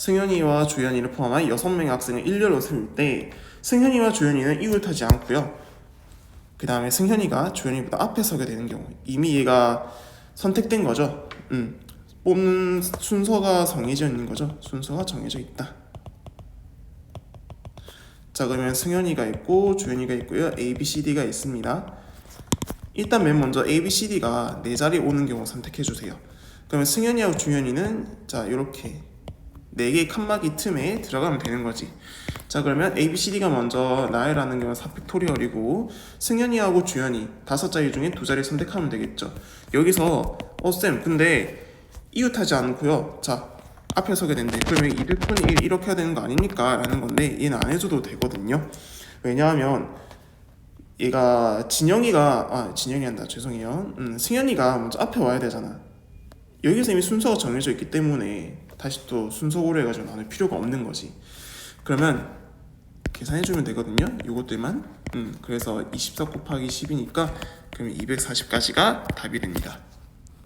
승현이와 조현이를 포함한 6명의 학생을 일렬로 세울 때 승현이와 조현이는 이웃하지 않고요. 그 다음에 승현이가 조현이보다 앞에 서게 되는 경우 이미 얘가 선택된 거죠. 음, 뽑는 순서가 정해져 있는 거죠. 순서가 정해져 있다. 자 그러면 승현이가 있고 조현이가 있고요. A, B, C, D가 있습니다. 일단 맨 먼저 A, B, C, D가 네 자리 오는 경우 선택해 주세요. 그러면 승현이하고 조현이는 자 이렇게 네 개의 칸막이 틈에 들어가면 되는 거지. 자 그러면 A, B, C, D가 먼저 나열하는 경우는 4팩토리얼이고 승현이하고 주현이 다섯 자리 중에 두 자리 선택하면 되겠죠. 여기서 어쌤 근데 이웃하지 않고요. 자 앞에 서게 된대. 그러면 200분의 1 이렇게 해야 되는 거 아닙니까? 라는 건데 얘는 안 해줘도 되거든요. 왜냐하면 얘가 진영이가 아 진영이 한다 죄송해요. 음, 승현이가 먼저 앞에 와야 되잖아. 여기서 이미 순서가 정해져 있기 때문에 다시 또 순서 고려해가지고 나눌 필요가 없는 거지. 그러면 계산해주면 되거든요. 요것들만. 음, 그래서 24 곱하기 10이니까 그러면 240까지가 답이 됩니다.